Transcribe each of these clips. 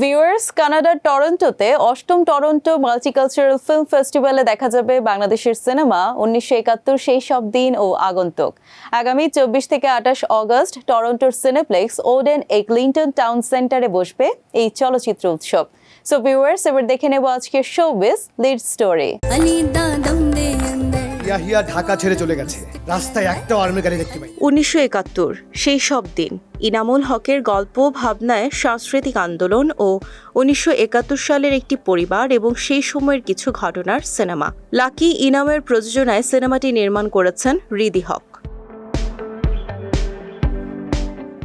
Viewers কানাডার টরন্টোতে অষ্টম Toronto multicultural film ফেস্টিভ্যালে দেখা যাবে বাংলাদেশের সিনেমা, উনিশশো একাত্তর সেই সব দিন ও আগন্তুক। আগামী চব্বিশ থেকে আঠাশ অগস্ট টরন্টোর সিনেপ্লেক্স ওডেন এগলিংটন টাউন সেন্টারে বসবে এই চলচ্চিত্র উৎসব। সো ভিউয়ার্স এবার দেখে নেব আজকের showbiz lead story Yahya Dhaka ছেড়ে চলে গেছে। রাস্তায় একটাও আর্মির গাড়ি দেখতে পাই উনিশশো একাত্তর, সেই সব দিন, ইনামুল হকের গল্প, ভাবনায় সাংস্কৃতিক আন্দোলন ও উনিশশো একাত্তর সালের একটি পরিবার এবং সেই সময়ের কিছু ঘটনার সিনেমা। লাকি ইনামের প্রযোজনায় সিনেমাটি নির্মাণ করেছেন রিদি হক।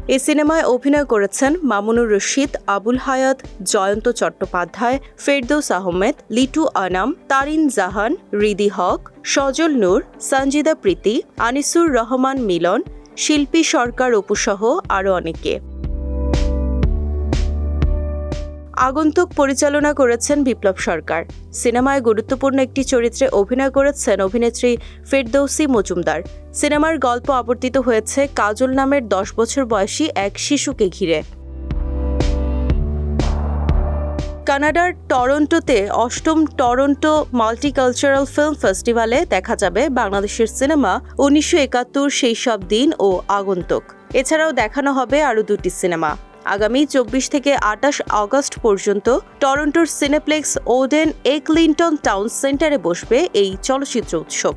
এই সিনেমায় অভিনয় করেছেন মামুনুর রশিদ, আবুল হায়াত, জয়ন্ত চট্টোপাধ্যায়, ফেরদৌস আহমেদ, লিটু আনাম, তারিন জাহান, রিদি হক, সজল নূর, সঞ্জিদা প্রীতি, আনিসুর রহমান মিলন, শিল্পী সরকার অপুসহ আরও অনেকে। আগন্তুক পরিচালনা করেছেন বিপ্লব সরকার। সিনেমায় গুরুত্বপূর্ণ একটি চরিত্রে অভিনয় করেছেন অভিনেত্রী ফেরদৌসি মজুমদার। সিনেমার গল্প আবর্তিত হয়েছে কাজল নামের দশ বছর বয়সী এক শিশুকে ঘিরে। কানাডার টরন্টোতে অষ্টম টরন্টো মাল্টিকালচারাল ফিল্ম ফেস্টিভ্যালে দেখা যাবে বাংলাদেশের সিনেমা উনিশশো একাত্তর, সেই সব দিন ও আগন্তুক। এছাড়াও দেখানো হবে আরও দুটি সিনেমা। আগামী চব্বিশ থেকে আটাশ আগস্ট পর্যন্ত টরন্টোর সিনেপ্লেক্স ওডেন এ ক্লিন্টন টাউন সেন্টারে বসবে এই চলচ্চিত্র উৎসব।